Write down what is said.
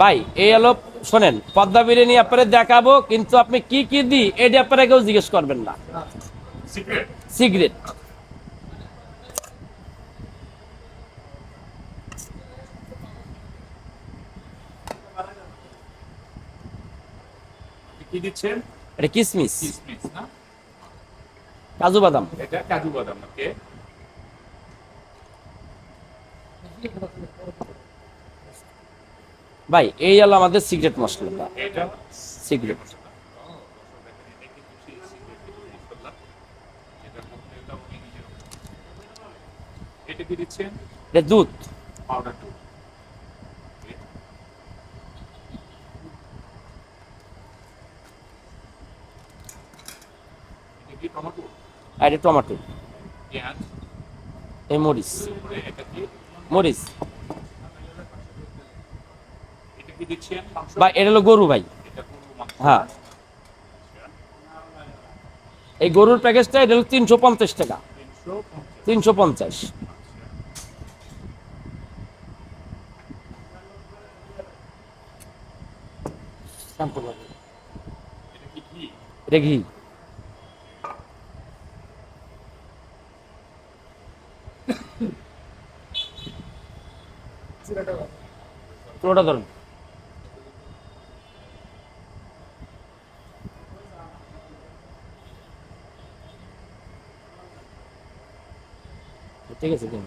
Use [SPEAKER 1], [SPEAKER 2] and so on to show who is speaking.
[SPEAKER 1] ভাই এই হলো শোনেন পদ্মা বিরিয়ানি আপনারা দেখাবো কিন্তু আপনি কি কি দিই এটা আপনারা কেউ জিজ্ঞেস করবেন না। সিগারেট
[SPEAKER 2] কি দিচ্ছেন?
[SPEAKER 1] এটা কিসমিস।
[SPEAKER 2] কিসমিস না?
[SPEAKER 1] কাজু বাদাম।
[SPEAKER 2] এটা কাজু বাদাম ওকে।
[SPEAKER 1] ভাই এই হলো আমাদের সিগারেট মশলাটা
[SPEAKER 2] এটা?
[SPEAKER 1] সিগারেট দুধ।
[SPEAKER 2] পাউডার টু এটা
[SPEAKER 1] আর টমেটো।
[SPEAKER 2] পেঁয়াজ?
[SPEAKER 1] এই মরিচ। মরিচ। ভাই এটা হলো গরু ভাই। হ্যাঁ। এই গরুর প্যাকেজটা এটা হলো তিনশো পঞ্চাশ টাকা।
[SPEAKER 2] তিনশো পঞ্চাশ। এটা ঘি?
[SPEAKER 1] এটা 这个时间